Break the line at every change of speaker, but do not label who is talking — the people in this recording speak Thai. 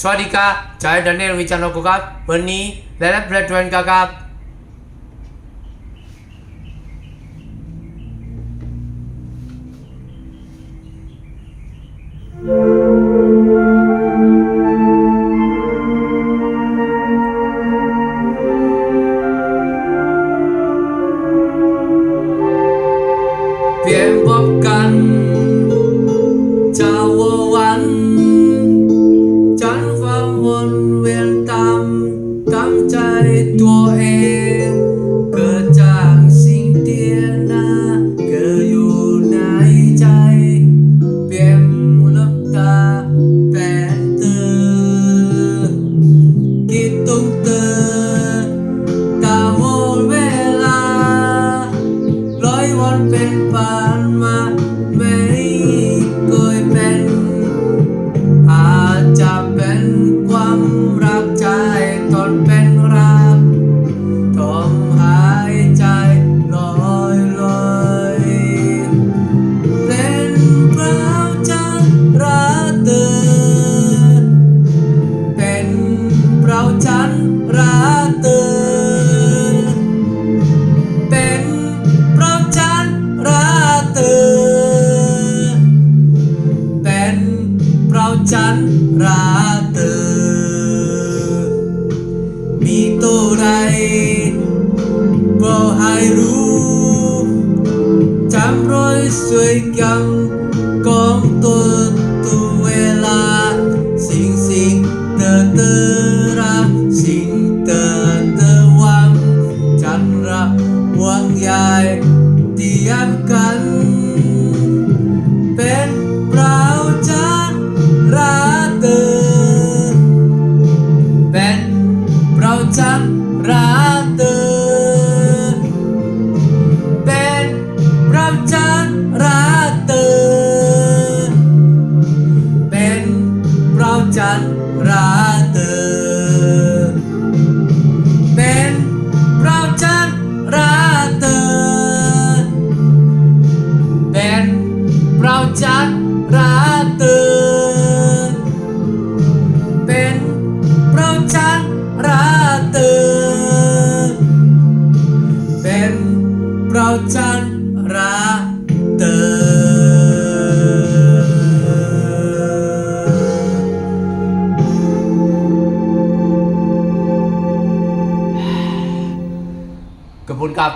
สวัสดีครับจายดันเนลวิจารณ์กุกับวันนี้และและเพลทเวนกับเปลี่ยนพบกัน เวียนตามตั้งใจตัวเอง เกิดจากสิ่งเดียวนะเกิดอยู่ในใจ เปลี่ยนลับตาเป็นเธอคิดต้องเธอตาหมดเวลา ร้อยวันเป็นผ่านมาไม่เคยเป็น ตัวใดบอกให้รู้จำรอยสวยยังของตัวตัวเวลา สิ่งสิ่งเธอเธอรักสิ่งเธอเธอหวังฉันรักหวังใหญ่เตรียมกัน รัตื่เป็นเระจันรัตื่เป็นเราจัรัตื่เป็นเราจัรัตื่เป็นเราจัรัตรา นเราจันราเตอกับผลกับ